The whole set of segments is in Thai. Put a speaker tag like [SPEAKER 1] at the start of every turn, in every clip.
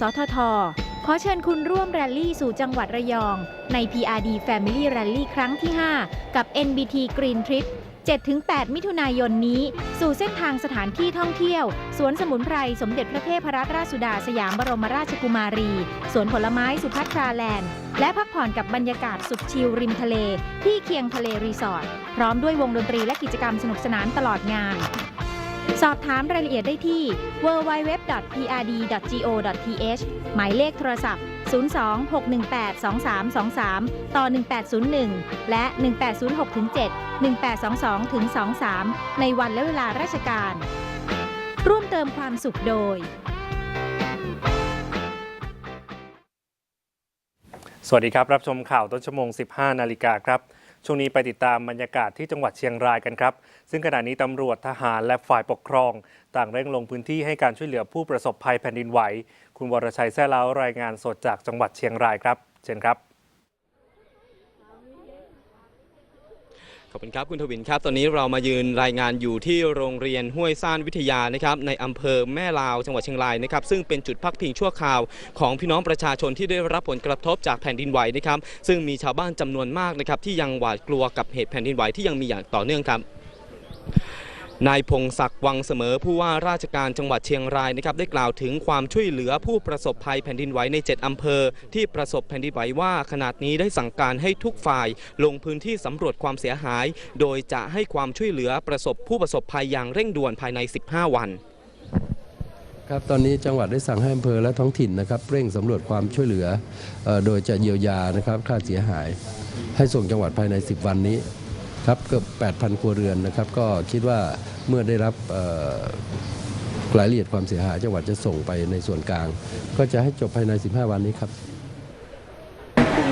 [SPEAKER 1] สทท ขอเชิญคุณร่วมแรลลี่สู่จังหวัดระยอง ใน PRD Family Rally ครั้งที่ 5 กับ NBT Green Trip 7-8 มิถุนายนนี้ สู่เส้นทางสถานที่ท่องเที่ยว สวนสมุนไพร สมเด็จพระเทพรัตนราชสุดาสยามบรมราชกุมารี สวนผลไม้สุพัทราแลนด์ และพักผ่อนกับบรรยากาศสุดชิลริมทะเล ที่เคียงทะเลรีสอร์ทพร้อมด้วยวงดนตรีและกิจกรรมสนุกสนานตลอดงาน สอบถามรายละเอียดได้ที่ www.prd.go.th หมายเลขโทรศัพท์ 02-618-2323 ต่อ 1801 และ 1806-7 1822-23 ในวันและเวลาราชการ ร่วมเติมความสุขโดย
[SPEAKER 2] สวัสดีครับ รับชมข่าวต้นชั่วโมง 15 นาฬิกาครับ ช่วงนี้ไปติดตามบรรยากาศที่จังหวัดเชียงรายกันครับ ซึ่งขณะนี้ตำรวจทหารและฝ่ายปกครอง ต่างเร่งลงพื้นที่ให้การช่วยเหลือผู้ประสบภัยแผ่นดินไหว คุณวรชัยแซ่เล้ารายงานสดจากจังหวัดเชียงรายครับ เชิญครับ
[SPEAKER 3] ขอบคุณครับคุณทวินครับตอนนี้เรามายืนรายงานอยู่ที่โรงเรียนห้วยซ่านวิทยานะครับในอำเภอแม่ลาวจังหวัดเชียงรายนะครับซึ่งเป็นจุดพักพิงชั่วคราวของพี่น้องประชาชนที่ได้รับผลกระทบจากแผ่นดินไหวนะครับซึ่งมีชาวบ้านจำนวนมากนะครับที่ยังหวาดกลัวกับเหตุแผ่นดินไหวที่ยังมีอย่างต่อเนื่องครับ นายพงศักดิ์วังเสมอผู้ว่าราชการจังหวัดเชียงรายนะครับได้กล่าวถึงความช่วยเหลือผู้ประสบภัยแผ่นดินไหวใน 7 อำเภอ ที่ประสบแผ่นดินไหวว่าขนาดนี้ได้สั่งการให้ทุกฝ่าย ลงพื้นที่สำรวจความเสียหาย โดยจะให้ความช่วยเหลือประสบผู้ประสบภัยอย่างเร่งด่วนภายใน 15 วัน
[SPEAKER 4] ครับตอนนี้จังหวัดได้สั่งให้อำเภอและท้องถิ่นนะครับเร่งสำรวจความช่วยเหลือ โดยจะเยียวยานะครับค่าเสียหาย ให้ส่งจังหวัดภายใน 10 วันนี้ ครับเกือบ8,000 ครัวเรือนนะครับ ก็คิดว่าเมื่อได้รับรายละเอียดความเสียหายจังหวัดจะส่งไปในส่วนกลาง ก็จะให้จบภายใน 15 วันนี้ครับ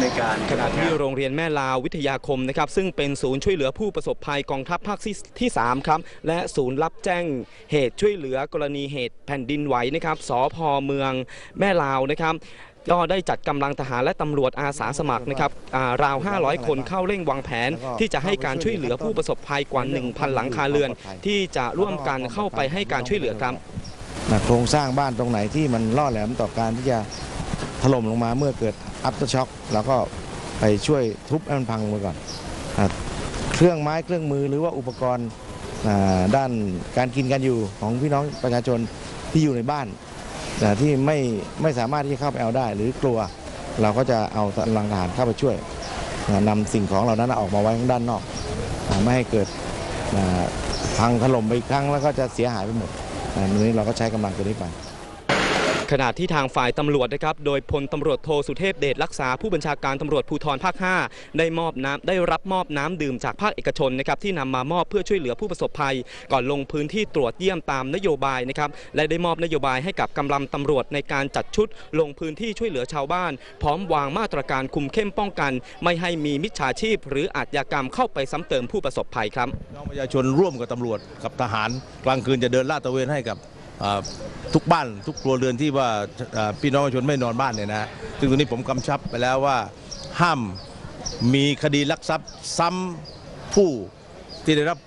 [SPEAKER 5] ในการ
[SPEAKER 3] ขณะที่โรงเรียนแม่ลาววิทยาคมนะครับซึ่งเป็นศูนย์ช่วยเหลือผู้ประสบภัยกองทัพภาคที่ที่ 3 ครับ และศูนย์รับแจ้งเหตุช่วยเหลือกรณีเหตุแผ่นดินไหวนะครับสพเมืองแม่ลาวนะครับก็ได้จัดกำลังทหารและตำรวจอาสาสมัครนะครับอ่าราว 500 คนเข้าเร่งวางแผน ที่จะให้การช่วยเหลือผู้ประสบภัยกว่า 1,000 หลังคาเรือน ที่จะร่วมกันเข้าไปให้การช่วยเหลือครับ
[SPEAKER 5] นะโครงสร้างบ้านตรงไหนที่มันล่อแหลมต่อการที่จะถล่มลงมาเมื่อเกิด อั t เ r อร์ช็อคเราก็ไปช่วยทุบให้มันพังไปก่อน เครื่องไม้เครื่องมือหรือว่าอุปกรณ์ด้านการกินการอยู่ของพี่น้องประชาชนที่อยู่ในบ้านที่ไม่ไม่สามารถที่จะเข้าไปเอาได้ หรือกลัวเราก็จะเอากำลังทหารเข้าไปช่วยนำสิ่งของเหล่านั้นออกมาไว้ข้างด้านนอก ไม่ให้เกิดพังถล่มไปอีกครั้งแล้วก็จะเสียหายไปหมดอันนี้เราก็ใช้กำลังตัวนี้ไป
[SPEAKER 3] ขณะที่ทางฝ่ายตำรวจนะครับ โดยพลตำรวจโทสุเทพเดชรักษาผู้บัญชาการตำรวจภูธรภาค 5 ได้มอบน้ำได้รับมอบน้ำดื่มจากภาคเอกชนนะครับที่นำมามอบเพื่อช่วยเหลือผู้ประสบภัย ก่อนลงพื้นที่ตรวจเยี่ยมตามนโยบายนะครับและได้มอบนโยบายให้กับกำลังตำรวจในการจัดชุด ลงพื้นที่ช่วยเหลือชาวบ้าน พร้อมวางมาตรการคุมเข้มป้องกัน ไม่ให้มีมิจฉาชีพ หรืออาชญากรรมเข้าไปซ้ำเติมผู้ประสบภัยครับ
[SPEAKER 6] น้องประชาชนร่วมกับตำรวจกับทหาร กลางคืนจะเดินลาดตระเวนให้กับ ทุกบ้านทุกครัวเรือนที่ว่าพี่น้องประชาชนไม่นอนบ้านเนี่ยนะซึ่งตรงนี้ผมกำชับไปแล้วว่าห้ามมีคดีลักทรัพย์ซ้ำผู้ที่ได้รับ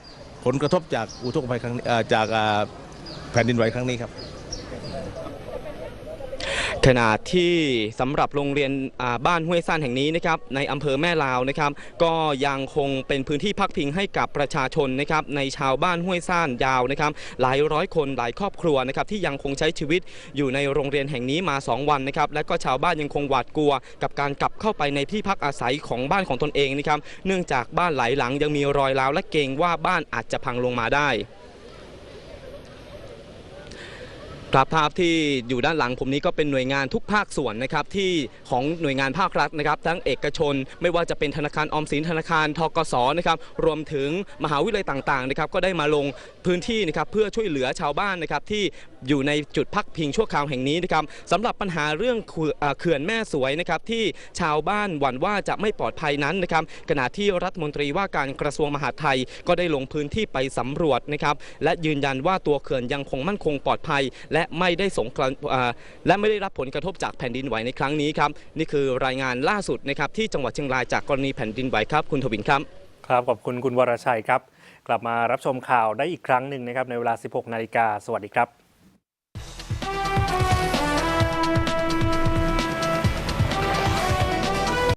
[SPEAKER 6] ผลกระทบจากอุทกภัยครั้งจากแผ่นดินไหวครั้งนี้ครับ
[SPEAKER 3] ขณะที่สำหรับโรงเรียนบ้านห้วยซ่านแห่งนี้นะครับในอำเภอแม่ลาวนะครับก็ยังคงเป็นพื้นที่พักพิงให้กับประชาชนนะครับในชาวบ้านห้วยซ่านยาวนะครับหลายร้อยคนหลายครอบครัวนะครับที่ยังคงใช้ชีวิตอยู่ในโรงเรียนแห่งนี้มา 2 วันนะครับและก็ชาวบ้านยังคงหวาดกลัว กับการกลับเข้าไปในที่พักอาศัยของบ้านของตนเองนะครับเนื่องจากบ้านหลายหลังยังมีรอยร้าวและเกรงว่าบ้านอาจจะพังลงมาได้ ครับภาพที่อยู่ด้านหลังผมนี้ก็เป็นหน่วยงานทุกภาคส่วนนะครับที่ของหน่วยงานภาครัฐนะครับ ทั้งเอกชน ไม่ว่าจะเป็นธนาคารออมสินธนาคารทกสนะครับรวมถึงมหาวิทยาลัยต่างๆนะครับก็ได้มาลงพื้นที่นะครับเพื่อช่วยเหลือชาวบ้านนะครับที่อยู่ในจุดพักพิงชั่วคราวแห่งนี้นะครับสำหรับปัญหาเรื่องเขื่อนเอ่อเขื่อนแม่สวยนะครับที่ชาวบ้านหวั่นว่าจะไม่ปลอดภัยนั้นนะครับขณะที่รัฐมนตรีว่าการกระทรวงมหาดไทย ก็ได้ลงพื้นที่ไปสำรวจนะครับและยืนยันว่าตัวเขื่อนยังคงมั่นคงปลอดภัยและและไม่ได้สงกรานต์และไม่ได้รับผลกระทบจากแผ่นดินไหวในครั้งนี้ครับนี่คือรายงานล่าสุดนะครับที่จังหวัดเชียงรายจากกรณีแผ่นดินไหวครับ คุณทวินครับ
[SPEAKER 2] ครับขอบคุณคุณวรชัยครับ กลับมารับชมข่าวได้อีกครั้งหนึ่งนะครับในเวลา 16 นาฬิกาสวัสดีครับ